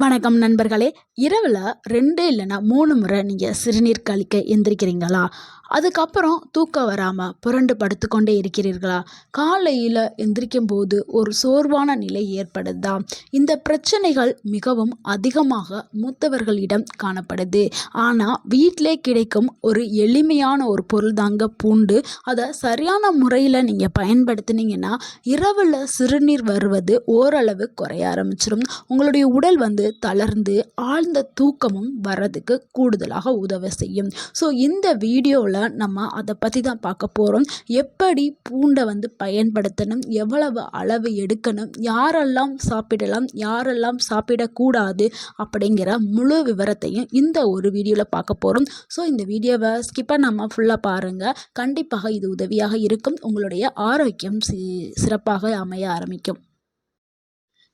வணக்கம் நண்பர்களே. இரவில் ரெண்டு இல்லைன்னா மூணு முறை நீங்கள் சிறுநீர் கழிக்க எந்திரிக்கிறீங்களா? அதுக்கப்புறம் தூக்கம் வராமல் புரண்டு படுத்துக்கொண்டே இருக்கிறீர்களா? காலையில் எந்திரிக்கும் போது ஒரு சோர்வான நிலை ஏற்படுதா இந்த பிரச்சனைகள் மிகவும் அதிகமாக மூத்தவர்களிடம் காணப்படுது. ஆனால் வீட்டிலே கிடைக்கும் ஒரு எளிமையான ஒரு பொருள் தாங்க பூண்டு. அதை சரியான முறையில் நீங்கள் பயன்படுத்தினீங்கன்னா இரவில் சிறுநீர் வருவது ஓரளவு குறைய ஆரம்பிச்சிடும் உங்களுடைய உடல் வந்து தளர்ந்து ஆழ்ந்த தூக்கமும் வர்றதுக்கு கூடுதலாக உதவி செய்யும். ஸோ இந்த வீடியோவில் நம்ம அதை பற்றி தான் பார்க்க போகிறோம் எப்படி பூண்டை வந்து பயன்படுத்தணும்? எவ்வளவு அளவு எடுக்கணும்? யாரெல்லாம் சாப்பிடலாம்? யாரெல்லாம் சாப்பிடக்கூடாது? அப்படிங்கிற முழு விவரத்தையும் இந்த ஒரு வீடியோவில் பார்க்க போகிறோம் ஸோ இந்த வீடியோவை ஸ்கிப்பாக நம்ம ஃபுல்லாக பாருங்கள் கண்டிப்பாக இது உதவியாக இருக்கும். உங்களுடைய ஆரோக்கியம் சி சிறப்பாக அமைய ஆரம்பிக்கும்.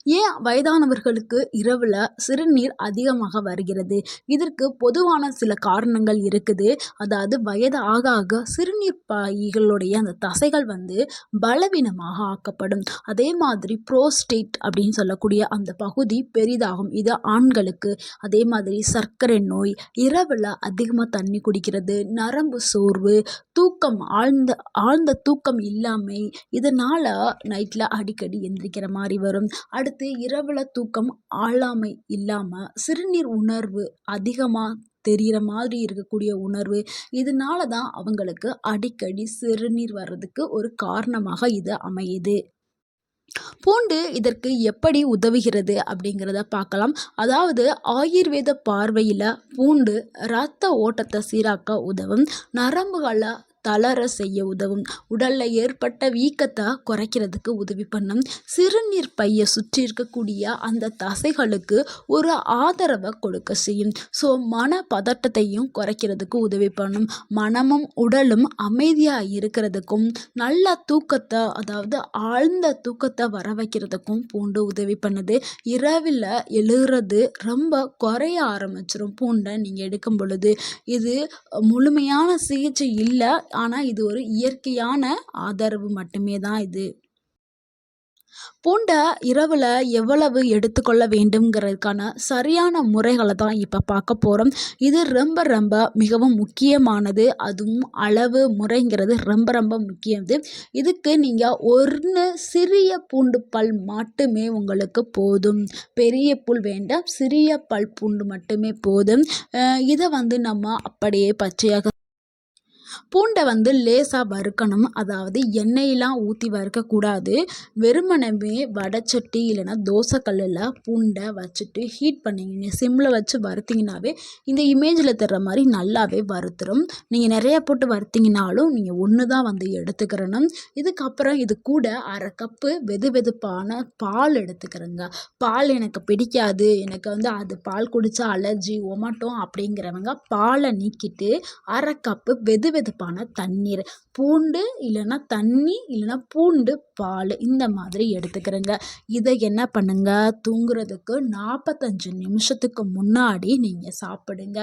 ஏன் வயதானவர்களுக்கு இரவில் சிறுநீர் அதிகமாக வருகிறது? இதற்கு பொதுவான சில காரணங்கள் இருக்குது. அதாவது வயது ஆக ஆக சிறுநீர் பாய்களுடைய அந்த தசைகள் வந்து பலவீனமாக ஆக்கப்படும். அதே மாதிரி ப்ரோஸ்டேட் அப்படின்னு சொல்லக்கூடிய அந்த பகுதி பெரிதாகும். இது ஆண்களுக்கு அதே மாதிரி சர்க்கரை நோய் இரவில் அதிகமாக தண்ணி குடிக்கிறது நரம்பு சோர்வு தூக்கம் ஆழ்ந்த ஆழ்ந்த தூக்கம் இல்லாமை இதனால் நைட்டில் அடிக்கடி எந்திரிக்கிற மாதிரி வரும். அடுத்து அடுத்து இரவில் தூக்கம் ஆளாமை இல்லாமல் சிறுநீர் உணர்வு அதிகமாக தெரிகிற மாதிரி இருக்கக்கூடிய உணர்வு இதனால தான் அவங்களுக்கு அடிக்கடி சிறுநீர் வர்றதுக்கு ஒரு காரணமாக இது அமையுது. பூண்டு இதற்கு எப்படி உதவுகிறது அப்படிங்கிறத பார்க்கலாம். அதாவது ஆயுர்வேத பார்வையில் பூண்டு இரத்த ஓட்டத்தை சீராக்க உதவும் நரம்புகளை தளர செய்ய உதவும். உடலில் ஏற்பட்ட வீக்கத்தை குறைக்கிறதுக்கு உதவி பண்ணும். சிறுநீர் பையை சுற்றி இருக்கக்கூடிய அந்த தசைகளுக்கு ஒரு ஆதரவை கொடுக்க செய்யும். ஸோ மன பதட்டத்தையும் குறைக்கிறதுக்கு உதவி பண்ணும். மனமும் உடலும் அமைதியாக இருக்கிறதுக்கும் நல்ல தூக்கத்தை அதாவது ஆழ்ந்த தூக்கத்தை வர வைக்கிறதுக்கும் பூண்டு உதவி பண்ணுது. இரவில் எழுகிறது ரொம்ப குறைய ஆரம்பிச்சிடும் பூண்டை நீங்கள் எடுக்கும் பொழுது. இது முழுமையான சிகிச்சை இல்லை ஆனால் இது ஒரு இயற்கையான ஆதரவு மட்டுமே தான் இது. பூண்டை இரவில் எவ்வளவு எடுத்துக்கொள்ள வேண்டும்ங்கிறதுக்கான சரியான முறைகளை தான் இப்போ பார்க்க போகிறோம் இது ரொம்ப ரொம்ப மிகவும் முக்கியமானது. அதுவும் அளவு முறைங்கிறது ரொம்ப ரொம்ப முக்கியது. இதுக்கு நீங்கள் ஒன்று சிறிய பூண்டு பல் மட்டுமே உங்களுக்கு போதும். பெரிய புல் வேண்டாம் சிறிய பல் பூண்டு மட்டுமே போதும். இதை வந்து நம்ம அப்படியே பச்சையாக பூண்டை வந்து லேசாக வறுக்கணும். அதாவது எண்ணெயெலாம் ஊற்றி வறுக்கக்கூடாது. வெறுமனவே வடைச்சட்டி இல்லைன்னா தோசைக்கல்லில் பூண்டை வச்சுட்டு ஹீட் பண்ணிங்க சிம்மில் வச்சு வறுத்திங்கனாவே இந்த இமேஜில் தர்ற மாதிரி நல்லாவே வறுத்துரும். நீங்கள் நிறையா போட்டு வறுத்திங்கனாலும் நீங்கள் ஒன்று தான் வந்து எடுத்துக்கிறணும். இதுக்கப்புறம் இது கூட அரை கப்பு வெது வெதுப்பான பால் எடுத்துக்கிறேங்க. பால் எனக்கு பிடிக்காது. எனக்கு வந்து அது பால் குடித்தா அலர்ஜி ஒமட்டோம் அப்படிங்கிறவங்க பாலை நீக்கிட்டு அரை கப்பு வெது வெதுப்பான கப்பான தண்ணீர். பூண்டு இல்லைன்னா தண்ணி இல்லைன்னா பூண்டு பால் இந்த மாதிரி எடுத்துக்கிறேங்க. இதை என்ன பண்ணுங்க? தூங்குறதுக்கு நாற்பத்தஞ்சு நிமிஷத்துக்கு முன்னாடி நீங்கள் சாப்பிடுங்க.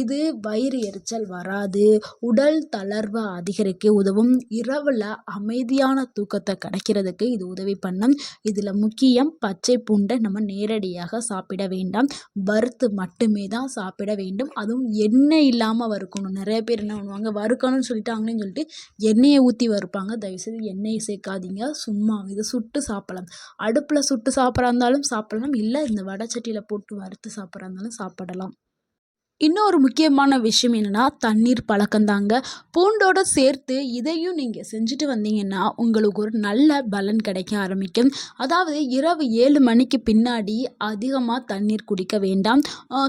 இது வயிறு எரிச்சல் வராது. உடல் தளர்வை அதிகரிக்க உதவும். இரவில் அமைதியான தூக்கத்தை கிடைக்கிறதுக்கு இது உதவி பண்ணும். இதில் முக்கியம் பச்சை பூண்டை நம்ம நேரடியாக சாப்பிட வேண்டாம். வறுத்து மட்டுமே தான் சாப்பிட வேண்டும். அதுவும் எண்ணெய் இல்லாமல் வறுக்கணும். நிறைய பேர் என்ன பண்ணுவாங்க? வறுக்கணும்னு சொல்லிட்டாங்களேன்னு சொல்லிட்டு எண்ணெயை ஊற்றி வறுப்பாங்க. தயவுசெய்து எண்ணெயை சேர்க்காதீங்க. சும்மா இதை சுட்டு சாப்பிடலாம். அடுப்பில் சுட்டு சாப்பிட்றா இருந்தாலும் சாப்பிடலாம். இல்லை இந்த வடை சட்டியில் போட்டு வறுத்து சாப்பிட்றா இருந்தாலும் சாப்பிடலாம். இன்னொரு முக்கியமான விஷயம் என்னென்னா தண்ணீர் பழக்கம்தாங்க. பூண்டோடு சேர்த்து இதையும் நீங்கள் செஞ்சுட்டு வந்தீங்கன்னா உங்களுக்கு ஒரு நல்ல பலன் கிடைக்க ஆரம்பிக்கும். அதாவது இரவு ஏழு மணிக்கு பின்னாடி அதிகமாக தண்ணீர் குடிக்க வேண்டாம்.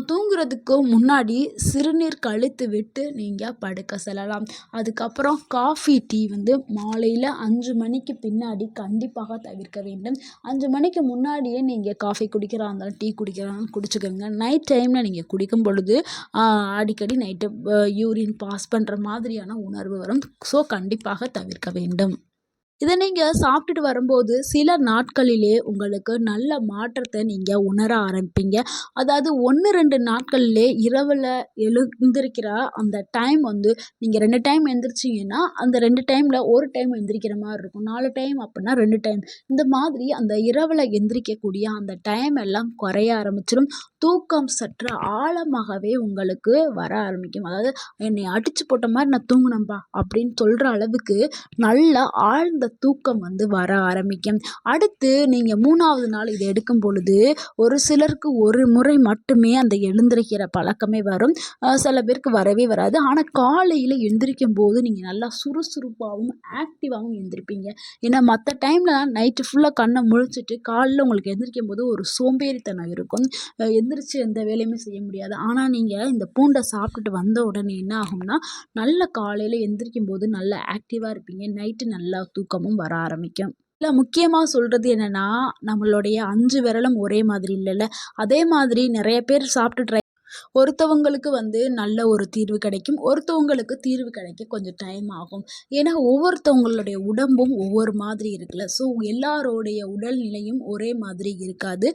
தூங்குறதுக்கு முன்னாடி சிறுநீர் கழித்து விட்டு நீங்கள் படுக்க செல்லலாம். அதுக்கப்புறம் காஃபி டீ வந்து மாலையில் அஞ்சு மணிக்கு பின்னாடி கண்டிப்பாக தவிர்க்க வேண்டும். அஞ்சு மணிக்கு முன்னாடியே நீங்கள் காஃபி குடிக்கிறா இருந்தாலும் டீ குடிக்கிறாங்க குடிச்சுக்கோங்க. நைட் டைமில் நீங்கள் குடிக்கும் பொழுது அடிக்கடி நைட்டு யூரின் பாஸ் பண்ணுற மாதிரியான உணர்வு வரும். ஸோ கண்டிப்பாக தவிர்க்க வேண்டும். இதை நீங்கள் சாப்பிட்டுட்டு வரும்போது சில நாட்களிலே உங்களுக்கு நல்ல மாற்றத்தை நீங்கள் உணர ஆரம்பிப்பீங்க. அதாவது ஒன்று ரெண்டு நாட்கள்லே இரவில் எழுந்திருக்கிற அந்த டைம் வந்து நீங்கள் ரெண்டு டைம் எழுந்திரிச்சிங்கன்னா அந்த ரெண்டு டைமில் ஒரு டைம் எந்திரிக்கிற மாதிரி இருக்கும். நாலு டைம் அப்படின்னா ரெண்டு டைம் இந்த மாதிரி அந்த இரவில் எந்திரிக்கக்கூடிய அந்த டைம் எல்லாம் குறைய ஆரம்பிச்சிடும் தூக்கம் சற்று ஆழமாகவே உங்களுக்கு வர ஆரம்பிக்கும். அதாவது என்னை அடித்து போட்ட மாதிரி நான் தூங்கினேன்ப்பா அப்படின்னு சொல்கிற அளவுக்கு நல்ல ஆழ்ந்த தூக்கம் வந்து வர ஆரம்பிக்கும். அடுத்து நீங்கள் மூணாவது நாள் இதை எடுக்கும் பொழுது ஒரு சிலருக்கு ஒரு முறை மட்டுமே அந்த எழுந்திருக்கிற பழக்கமே வரும். சில பேருக்கு வரவே வராது. ஆனால் காலையில் எழுந்திரிக்கும் போது நீங்கள் நல்லா சுறுசுறுப்பாகவும் ஆக்டிவாகவும் எழுந்திருப்பீங்க. ஏன்னா மற்ற டைமில் நைட்டு ஃபுல்லாக கண்ணை முழிச்சிட்டு காலையில் உங்களுக்கு எந்திரிக்கும் போது ஒரு சோம்பேறித்தனம் இருக்கும். எந்திரிச்சு எந்த வேலையுமே செய்ய முடியாது. ஆனால் நீங்கள் இந்த பூண்டை சாப்பிட்டுட்டு வந்த உடனே என்ன ஆகும்னா நல்ல காலையில் எந்திரிக்கும் போது நல்லா ஆக்டிவாக இருப்பீங்க. நைட்டு நல்லா தூக்கம் தூக்கமும் வர ஆரம்பிக்கும். இல்லை முக்கியமாக சொல்கிறது என்னென்னா நம்மளுடைய அஞ்சு விரலும் ஒரே மாதிரி இல்லைல்ல? அதே மாதிரி நிறைய பேர் சாப்பிட்டு ட்ரை ஒருத்தவங்களுக்கு வந்து நல்ல ஒரு தீர்வு கிடைக்கும். ஒருத்தவங்களுக்கு தீர்வு கிடைக்க கொஞ்சம் டைம் ஆகும். ஏன்னா ஒவ்வொருத்தவங்களுடைய உடம்பும் ஒவ்வொரு மாதிரி இருக்குல்ல? ஸோ எல்லாரோடைய உடல்நிலையும் ஒரே மாதிரி இருக்காது.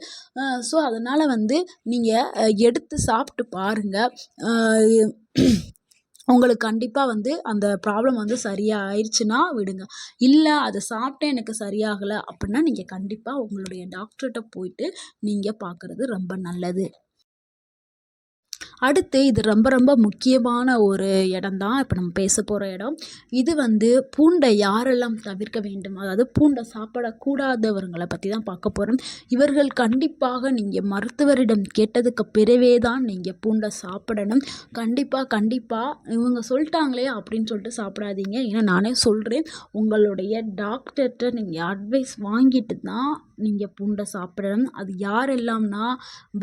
ஸோ அதனால் வந்து நீங்கள் எடுத்து சாப்பிட்டு பாருங்கள் உங்களுக்கு கண்டிப்பாக வந்து அந்த ப்ராப்ளம் வந்து சரியாக ஆயிடுச்சுன்னா விடுங்க. இல்லை அதை சாப்பிட்டே எனக்கு சரியாகலை அப்படின்னா நீங்கள் கண்டிப்பாக உங்களுடைய டாக்டர்கிட்ட போயிட்டு நீங்கள் பார்க்குறது ரொம்ப நல்லது. அடுத்து இது ரொம்ப ரொம்ப முக்கியமான ஒரு இடம் தான் இப்போ நம்ம பேச போகிற இடம். இது வந்து பூண்டை யாரெல்லாம் தவிர்க்க வேண்டும்? அதாவது பூண்டை சாப்பிடக்கூடாதவர்களை பற்றி தான் பார்க்க போகிறோம் இவர்கள் கண்டிப்பாக நீங்கள் மருத்துவரிடம் கேட்டதுக்கு பிறவே தான் நீங்கள் பூண்டை சாப்பிடணும். கண்டிப்பாக கண்டிப்பாக இவங்க சொல்லிட்டாங்களே அப்படின்னு சொல்லிட்டு சாப்பிடாதீங்க. ஏன்னா நானே சொல்கிறேன் உங்களுடைய டாக்டர்கிட்ட நீங்கள் அட்வைஸ் வாங்கிட்டு தான் நீங்கள் பூண்டை சாப்பிடணும். அது யாரெல்லாம்னா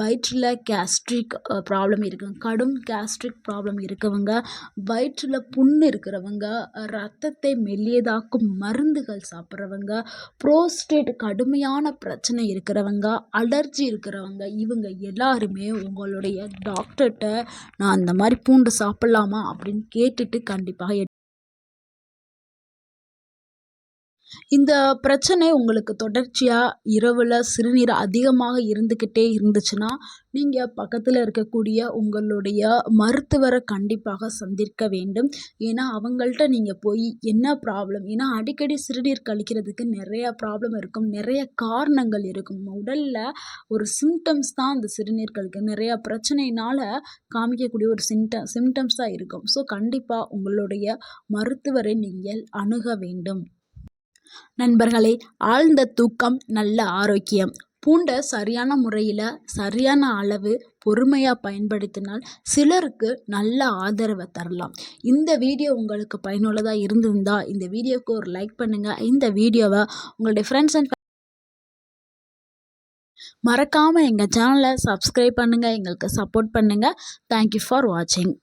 வயிற்றில் கேஸ்ட்ரிக் ப்ராப்ளம் இருக்குது கடும் கேஸ்ட்ரிக் ப்ராப்ளம் இருக்கவங்க வயிற்றில் புண்ணு இருக்கிறவங்க ரத்தத்தை மெல்லியதாக்கும் மருந்துகள் சாப்பிட்றவங்க ப்ரோஸ்டேட் கடுமையான பிரச்சனை இருக்கிறவங்க அலர்ஜி இருக்கிறவங்க இவங்க எல்லாருமே உங்களுடைய டாக்டர்கிட்ட நான் அந்த மாதிரி பூண்டு சாப்பிட்லாமா? அப்படின்னு கேட்டுட்டு கண்டிப்பாக இந்த பிரச்சனை உங்களுக்கு தொடர்ச்சியாக இரவில் சிறுநீர் அதிகமாக இருந்துக்கிட்டே இருந்துச்சுன்னா நீங்கள் பக்கத்தில் இருக்கக்கூடிய உங்களுடைய மருத்துவரை கண்டிப்பாக சந்திக்க வேண்டும். ஏன்னா அவங்கள்ட்ட நீங்கள் போய் என்ன ப்ராப்ளம் ஏன்னா அடிக்கடி சிறுநீர் கழிக்கிறதுக்கு நிறையா ப்ராப்ளம் இருக்கும். நிறைய காரணங்கள் இருக்கும். உடலில் ஒரு சிம்டம்ஸ் தான் அந்த சிறுநீர் கழிக்க நிறையா பிரச்சனையினால் காமிக்கக்கூடிய ஒரு சிம்டம் சிம்டம்ஸ் தான் இருக்கும். ஸோ கண்டிப்பாக உங்களுடைய மருத்துவரை நீங்கள் அணுக வேண்டும். நண்பர்களே ஆழ்ந்த தூக்கம் நல்ல ஆரோக்கியம். பூண்டை சரியான முறையில் சரியான அளவு பொறுமையாக பயன்படுத்தினால் சிலருக்கு நல்ல ஆதரவை தரலாம். இந்த வீடியோ உங்களுக்கு பயனுள்ளதாக இருந்திருந்தால் இந்த வீடியோவுக்கு ஒரு லைக் பண்ணுங்கள் இந்த வீடியோவை உங்களுடைய ஃப்ரெண்ட்ஸ் அண்ட் மறக்காமல் எங்கள் சேனலை சப்ஸ்கிரைப் பண்ணுங்கள் எங்களுக்கு சப்போர்ட் பண்ணுங்கள் தேங்க்யூ ஃபார் வாட்சிங்